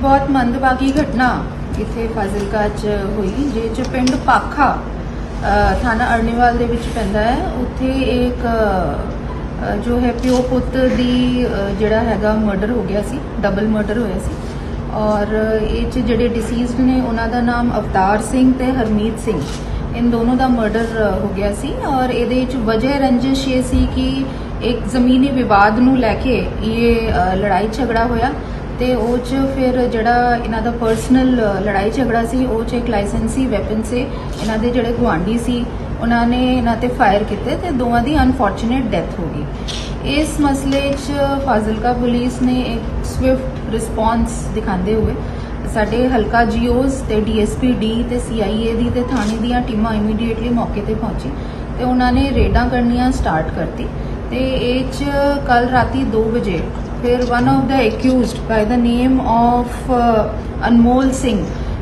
ਬਹੁਤ ਮੰਦਭਾਗੀ ਘਟਨਾ ਇੱਥੇ ਫਾਜ਼ਿਲਕਾ 'ਚ ਹੋਈ, ਜਿਹ 'ਚ ਪਿੰਡ ਪਾਖਾ ਥਾਣਾ ਅਰਨੀਵਾਲ ਦੇ ਵਿੱਚ ਪੈਂਦਾ ਹੈ। ਉੱਥੇ ਇੱਕ ਜੋ ਹੈ ਪਿਓ ਪੁੱਤ ਦੀ ਜਿਹੜਾ ਹੈਗਾ ਮਰਡਰ ਹੋ ਗਿਆ ਸੀ ਡਬਲ ਮਰਡਰ ਹੋਇਆ ਸੀ। ਔਰ ਇਹ 'ਚ ਜਿਹੜੇ ਡਿਸੀਜ਼ਡ ਨੇ, ਉਹਨਾਂ ਦਾ ਨਾਮ ਅਵਤਾਰ ਸਿੰਘ ਤੇ ਹਰਮੀਤ ਸਿੰਘ। ਇਨ ਦੋਨੋਂ ਦਾ ਮਰਡਰ ਹੋ ਗਿਆ ਸੀ। ਔਰ ਇਹਦੇ ਵਿੱਚ ਵਜ੍ਹਾ ਰੰਜਿਸ਼ ਇਹ ਸੀ ਕਿ ਇੱਕ ਜ਼ਮੀਨੀ ਵਿਵਾਦ ਨੂੰ ਲੈ ਕੇ ਇਹ ਲੜਾਈ ਝਗੜਾ ਹੋਇਆ। ਤੇ ਉਹ ਚ ਫਿਰ ਜਿਹੜਾ ਇਹਨਾਂ ਦਾ ਪਰਸਨਲ ਲੜਾਈ ਝਗੜਾ ਸੀ, ਉਹ ਚ ਇੱਕ ਲਾਇਸੈਂਸੀ ਵੈਪਨ ਸੇ। ਇਹਨਾਂ ਦੇ ਜਿਹੜੇ ਗੁਆਂਢੀ ਸੀ, ਉਹਨਾਂ ਨੇ ਇਹਨਾਂ ਤੇ ਫਾਇਰ ਕੀਤੇ ਤੇ ਦੋਵਾਂ ਦੀ ਅਨਫੋਰਚੂਨੇਟ ਡੈਥ ਹੋ ਗਈ। ਇਸ ਮਸਲੇ 'ਚ ਫਾਜ਼ਿਲਕਾ ਪੁਲਿਸ ਨੇ ਇੱਕ ਸਵਿਫਟ ਰਿਸਪਾਂਸ ਦਿਖਾਉਂਦੇ ਹੋਏ ਸਾਡੇ ਹਲਕਾ ਜੀਓਜ਼ ਤੇ ਡੀਐਸਪੀ ਡੀ ਤੇ ਸੀਆਈਏ ਦੀ ਤੇ ਥਾਣੇ ਦੀਆਂ ਟੀਮਾਂ ਇਮੀਡੀਏਟਲੀ ਮੌਕੇ ਤੇ ਪਹੁੰਚੀ ਤੇ ਉਹਨਾਂ ਨੇ ਰੇਡਾਂ ਕਰਨੀਆਂ ਸਟਾਰਟ ਕਰਤੀ। ਤੇ ਇਹ 'ਚ ਕੱਲ ਰਾਤੀ 2 ਵਜੇ ਫਿਰ one of the accused by the name of Anmol Singh,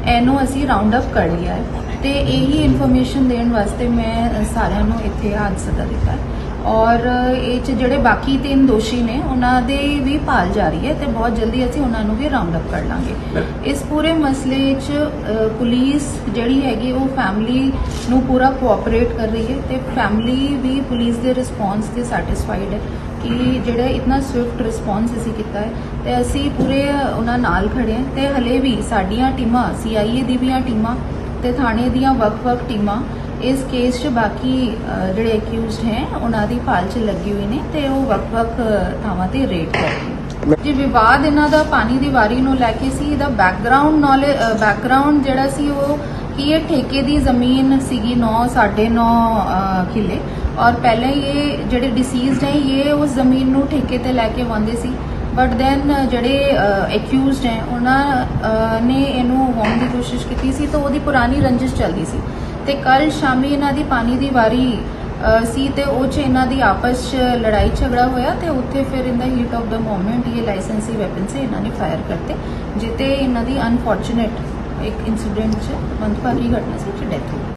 ਇਹਨੂੰ ਅਸੀਂ ਰਾਉਂਡ ਅਪ ਕਰ ਲਿਆ ਹੈ। ਤੇ ਇਹੀ ਇਨਫੋਰਮੇਸ਼ਨ ਦੇਣ ਵਾਸਤੇ ਮੈਂ ਸਾਰਿਆਂ ਨੂੰ ਇੱਥੇ ਅੱਜ ਸੱਦਾ ਦਿੱਤਾ ਔਰ ਇਹ ਚ ਜਿਹੜੇ ਬਾਕੀ ਤਿੰਨ ਦੋਸ਼ੀ ਨੇ ਉਹਨਾਂ ਦੇ ਵੀ ਭਾਲ ਜਾਰੀ ਹੈ ਤੇ ਬਹੁਤ ਜਲਦੀ ਅਸੀਂ ਉਹਨਾਂ ਨੂੰ ਵੀ ਰਾਉਂਡ ਅਪ ਕਰ ਲਾਂਗੇ। ਇਸ ਪੂਰੇ ਮਸਲੇ 'ਚ ਪੁਲਿਸ ਜਿਹੜੀ ਹੈਗੀ ਉਹ ਫੈਮਿਲੀ ਨੂੰ ਪੂਰਾ ਕੋਆਪਰੇਟ ਕਰ ਰਹੀ ਹੈ ਤੇ ਫੈਮਿਲੀ ਵੀ ਪੁਲਿਸ ਦੇ ਰਿਸਪੌਂਸ ਤੇ ਸੈਟੀਸਫਾਈਡ ਹੈ ਕਿ ਜਿਹੜਾ ਇਤਨਾ ਸਵਿਫਟ ਰਿਸਪੌਂਸ ਅਸੀਂ ਕੀਤਾ ਹੈ ਤੇ ਅਸੀਂ ਪੂਰੇ ਉਹਨਾਂ ਨਾਲ ਖੜੇ ਹਾਂ ਤੇ ਹਲੇ ਵੀ ਸਾਡੀਆਂ ਟੀਮਾਂ ਸੀਆਈਏ ਦੀ ਵੀਆਂ ਟੀਮਾਂ ਤੇ ਥਾਣੇ ਦੀਆਂ ਵੱਖ-ਵੱਖ ਟੀਮਾਂ ਇਸ ਕੇਸ 'ਚ ਬਾਕੀ ਜਿਹੜੇ ਅਕਿਊਜ਼ਡ ਹੈ, ਉਹਨਾਂ ਦੀ ਭਾਲ 'ਚ ਲੱਗੀ ਹੋਈ ਨੇ ਤੇ ਉਹ ਵੱਖ-ਵੱਖ ਥਾਵਾਂ ਤੇ ਰੇਡ ਕਰ ਰਹੇ ਨੇ। ਜੀ ਵਿਵਾਦ ਇਹਨਾਂ ਦਾ ਪਾਣੀ ਦੀ ਵਾਰੀ ਨੂੰ ਲੈ ਕੇ ਸੀ, ਇਹਦਾ ਬੈਕਗ੍ਰਾਉਂਡ ਨੌਲੇਜ ਬੈਕਗ੍ਰਾਉਂਡ ਜਿਹੜਾ ਸੀ ਉਹ ਕਿ ਇਹ ਠੇਕੇ ਦੀ ਜ਼ਮੀਨ ਸੀਗੀ 9 9.5 ਕਿਲੇ। ਔਰ ਪਹਿਲੇ ਇਹ ਜਿਹੜੇ ਡਿਸੀਜ਼ਡ ਹੈ, ਇਹ ਉਸ ਜ਼ਮੀਨ ਨੂੰ ਠੇਕੇ ਤੇ ਲੈ ਕੇ ਆਉਂਦੇ ਸੀ। ਬਟ ਦੈਨ ਜਿਹੜੇ ਐਕਿਊਜ਼ਡ ਹੈ, ਉਹਨਾਂ ਨੇ ਇਹਨੂੰ ਵਾਉਣ ਦੀ ਕੋਸ਼ਿਸ਼ ਕੀਤੀ ਸੀ ਤਾਂ ਉਹਦੀ ਪੁਰਾਣੀ ਰੰਜਿਸ਼ ਚੱਲਦੀ ਸੀ। ਤੇ ਕੱਲ ਸ਼ਾਮੀ ਇਹਨਾਂ ਦੀ ਪਾਣੀ ਦੀ ਵਾਰੀ ਸੀ ਤੇ ਉਹ ਚ ਇਹਨਾਂ ਦੀ ਆਪਸ ਚ ਲੜਾਈ ਝਗੜਾ ਹੋਇਆ ਤੇ ਉੱਥੇ ਫਿਰ in the heat of the moment ਇਹ ਲਾਇਸੈਂਸੀ ਵੈਪਨ ਸੇ ਇਹਨਾਂ ਨੇ ਫਾਇਰ ਕਰਤੇ ਜਿੱਤੇ ਇਹਨਾਂ ਦੀ ਅਨਫੋਰਚੂਨੇਟ ਇੱਕ ਇਨਸੀਡੈਂਟ ਚ, ਮੰਦਭਾਗੀ ਘਟਨਾ ਸੀ ਚ ਡੈਥ ਹੋ ਗਈ